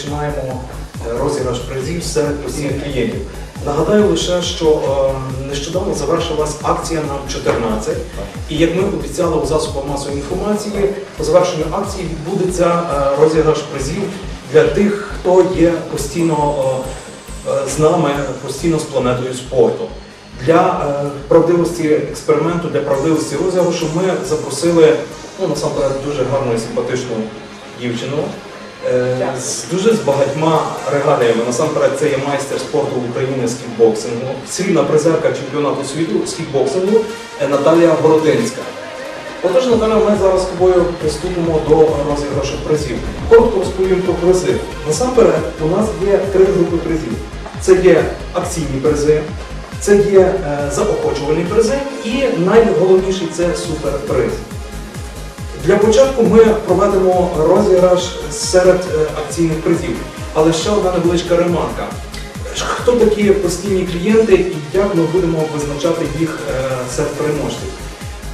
розпочинаємо е, розіграш призів серед постійних клієнтів. Нагадаю лише, що е, нещодавно завершилась акція на 14. І як ми обіцяли у засобах масової інформації, по завершенню акції відбудеться е, розіграш призів для тих, хто є постійно з нами, постійно з планетою спорту. Для правдивості експерименту, для правдивості розіграшу ми запросили ну, насамперед дуже гарну і симпатичну дівчину. Е, З дуже з багатьма регаліями. Насамперед, це є майстер спорту України з кікбоксингу, срібна призерка чемпіонату світу з кікбоксингу е, Наталія Городинська. Отож, Наталя, ми зараз з тобою приступимо до розіграшу призів. Коротко розповім про призи. Насамперед, у нас є три групи призів. Це є акційні призи, це є е, заохочувальні призи і найголовніший це суперприз. Для початку ми проведемо розіграш серед е, акційних призів. Але ще одна невеличка ремарка. Хто такі постійні клієнти і як ми будемо визначати їх е, серед переможців?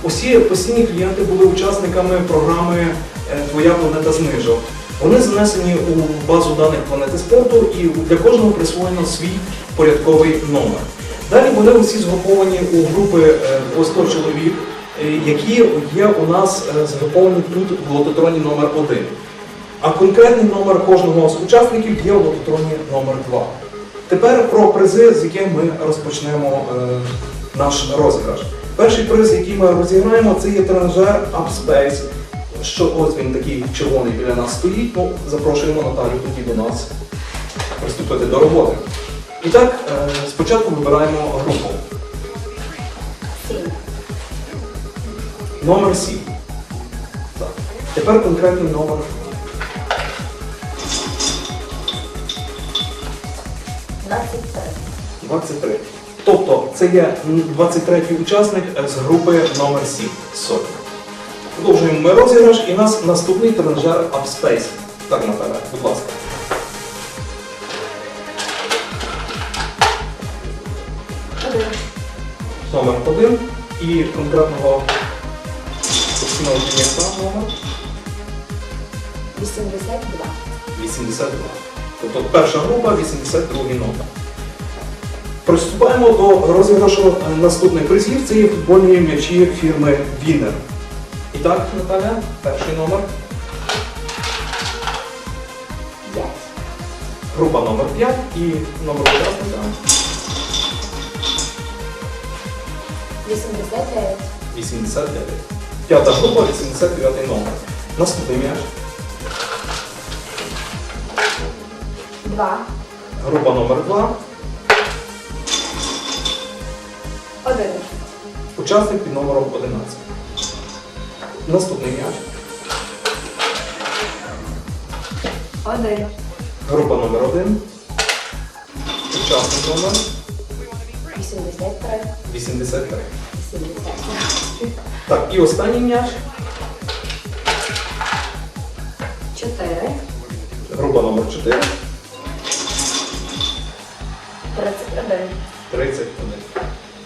Усі постійні клієнти були учасниками програми е, Твоя планета знижок. Вони занесені у базу даних планети спорту і для кожного присвоєно свій порядковий номер. Далі вони усі згруповані у групи по 100 чоловік, які є у нас е, тут в лототроні номер 1. А конкретний номер кожного з учасників є в лототроні номер 2. Тепер про призи, з яких ми розпочнемо е, наш розіграш. Перший приз, який ми розіграємо, це є тренажер Upspace. Що ось він такий червоний біля нас стоїть. Ну, запрошуємо Наталю тоді до нас приступити до роботи. І так, е, спочатку вибираємо групу. Номер 7. Так. Тепер конкретний номер. Двадцять 23. Тобто це є 23-й учасник е, з групи номер 7 сотні. Продовжуємо ми розіграш і у нас наступний тренажер Upspace. Так, Наталя, будь ласка. Один. Номер 1 і конкретного постійного клієнта номер Вісімдесят два. 82. Тобто перша група 82 номер. Приступаємо до розіграшу е, наступних призів. Це є футбольні м'ячі фірми Вінер. І так, Наталя, перший номер. П'ять. Група номер 5 і номер учасника Вісімдесят дев'ять. 89. П'ята група 89 номер. Наступний м'яч. Два. Група номер 2. Один. Учасник під номером 11. Наступний м'яч. Один. Група номер 1. Учасник номер Вісімдесят три. 83. Так, і останній м'яч. Чотири. Група номер 4. Тридцять один. 31.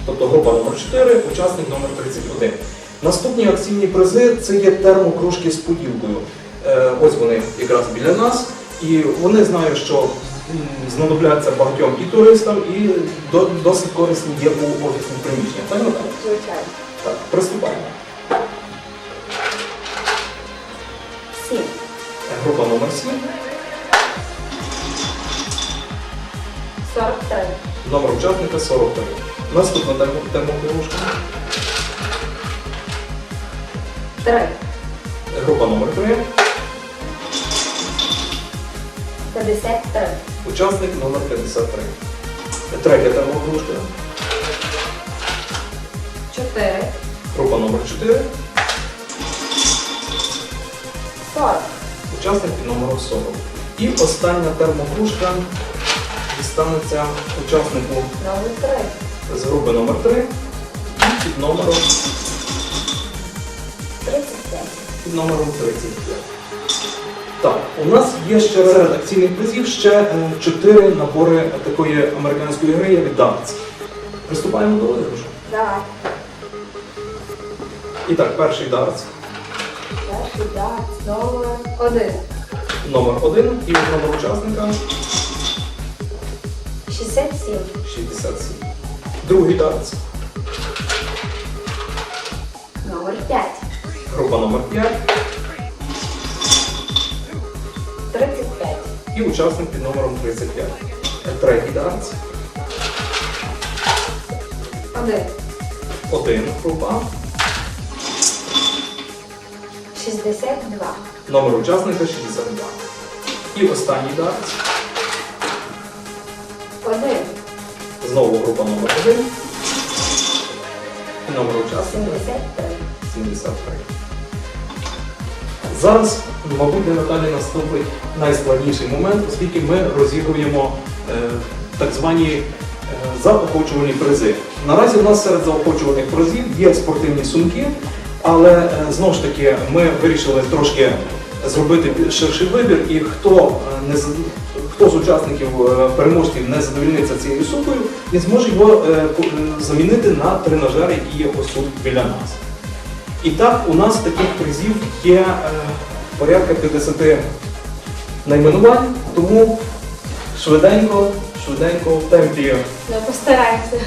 Тобто група номер 4, учасник номер 31. Наступні акційні призи це є термокружки з поділкою. Е, ось вони якраз біля нас. І вони знаю, що знадобляться багатьом і туристам, і досить корисні є у офісних приміщеннях. Звичайно. Так, Приступаємо. Сім. Група номер 7. 43. Номер учасника 43. Наступна тема тема. Три. Група номер 3. 53. Учасник номер 53. Третя тема. 4. Група номер 4. 40. Учасник під номером 40. І остання термокружка дістанеться учаснику Номер 3. з групи номер 3 і під номером 35. під номером 35. Так, у нас є ще серед акційних призів ще е, 4 набори такої американської гри, як дартс. Приступаємо до розіграшу. Так. І так, перший дартс. Перший дат. Номер один. номер 1 і номер учасника 67. 67. Другий дартс. Номер 5. Група номер 5 35. і учасник під номером 35. Третій дартс. 1. Один група. 62. Номер учасника 62. І останній дартс. 1. Знову група номер 1. І номер учасника 73. 73. Зараз, мабуть, для Наталі наступить найскладніший момент, оскільки ми розігруємо е, так звані е, заохочувальні призи. Наразі у нас серед заохочувальних призів є спортивні сумки, але е, знову ж таки ми вирішили трошки зробити ширший вибір, і хто, е, не хто з учасників е, переможців не задовільниться цією сумкою, він зможе його замінити на тренажер, який є ось тут біля нас. І так, у нас таких призів є порядка 50 найменувань, тому швиденько, швиденько в темпі постараємося.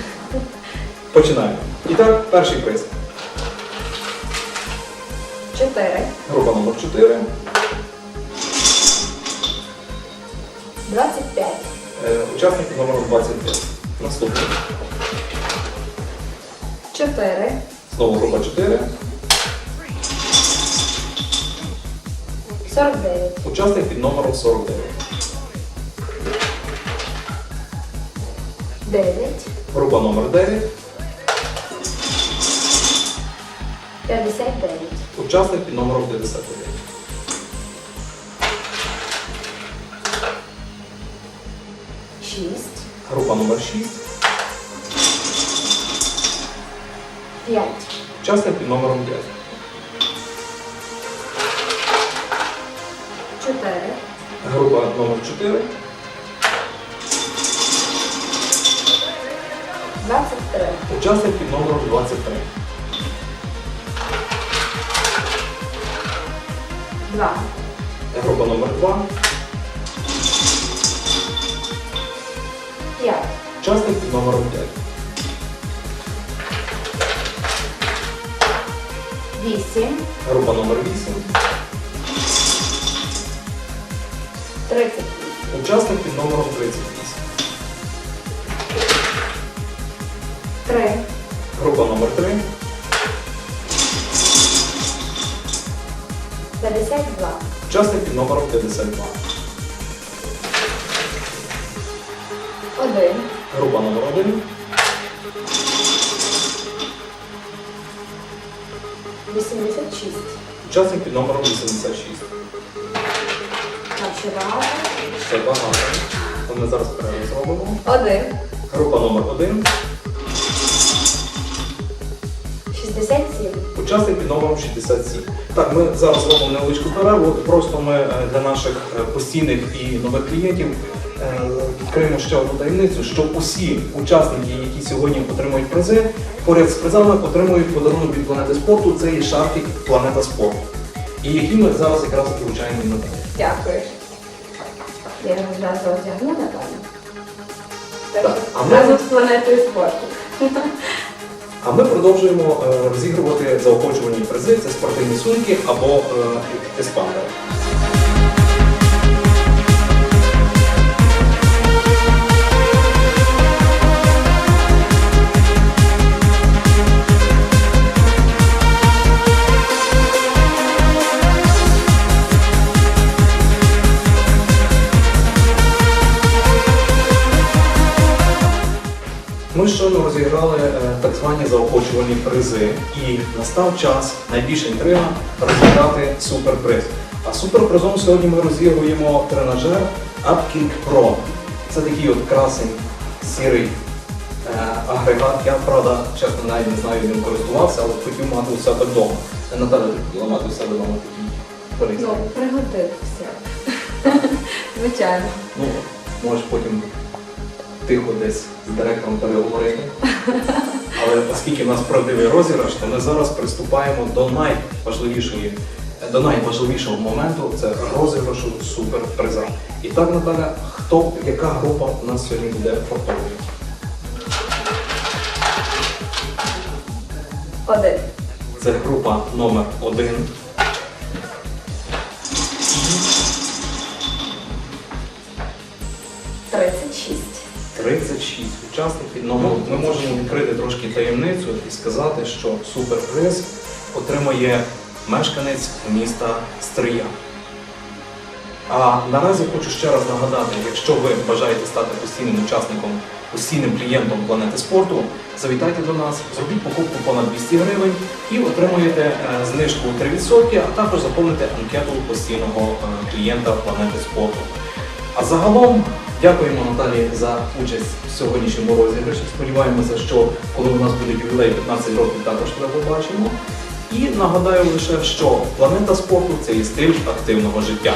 починаємо. І так, перший приз. 4. Група номер 4. 25. Е, учасник під номером 25. Наступний. 4. Знову група 4. 49. Учасник під номером 49. 9. Група номер 9. 59. Учасник під номером 59. Шість. Група номер 6. 5. Учасник під номером 5. 4. Група номер 4. 23. Учасник під номером 23. 2. Група номер 2. 5. Учасник під номером 5. 8. Група номер 8. 38. Учасник під номером 38. 3. Група номер 3. 52. Учасник під номером 52. 1. Група номер 1. 86. Учасник під номером 86. Там ще багато. Ще багато. То ми зараз перерву зробимо. 1. Група номер 1. 67. Учасник під номером 67. Так, ми зараз зробимо невеличку перерву. Просто ми е, для наших е, постійних і нових клієнтів е, відкриємо ще одну таємницю, що усі учасники, які сьогодні отримують призи, поряд з призами отримують подарунок від планети спорту. Це є шарфік Планета спорту. І які ми зараз якраз і вручаємо надалі. Дякую. Я його одразу одягну, напевно. Так, а ми- Разом з планетою спорту. А ми продовжуємо е, розігрувати заохочувальні призи. Це спортивні сумки або е, еспандери. Так звані заохочувальні призи, і настав час найбільша інтрига розіграти суперприз. А суперпризом сьогодні ми розігруємо тренажер UpKing Pro. Це такий от красень сірий е, агрегат. Я правда, чесно, навіть не знаю, ним користувався, але хотів мати у себе вдома. Е, Наталя, ти хотіла мати у себе вдома такий пристрій? Ну, пригодився. Звичайно. Ну, можеш потім тихо десь з директором переговорити. Але оскільки в нас правдивий розіграш, то ми зараз приступаємо до найважливішої до найважливішого моменту це розіграшу суперприза. І так, Наталя, хто, яка група у нас сьогодні буде фартовою? Один. Це група номер один. 36 учасників. Ну, ми- можемо відкрити трошки таємницю і сказати, що суперприз отримає мешканець міста Стрия. А наразі хочу ще раз нагадати, якщо ви бажаєте стати постійним учасником, постійним клієнтом планети спорту, завітайте до нас, зробіть покупку понад 200 гривень і отримуєте е, знижку 3%, а також заповните анкету постійного е, клієнта планети спорту. А загалом дякуємо Наталі за участь в сьогоднішньому розіграші. Сподіваємося, що коли у нас буде ювілей 15 років, також тебе побачимо. І нагадаю лише, що планета спорту це і стиль активного життя.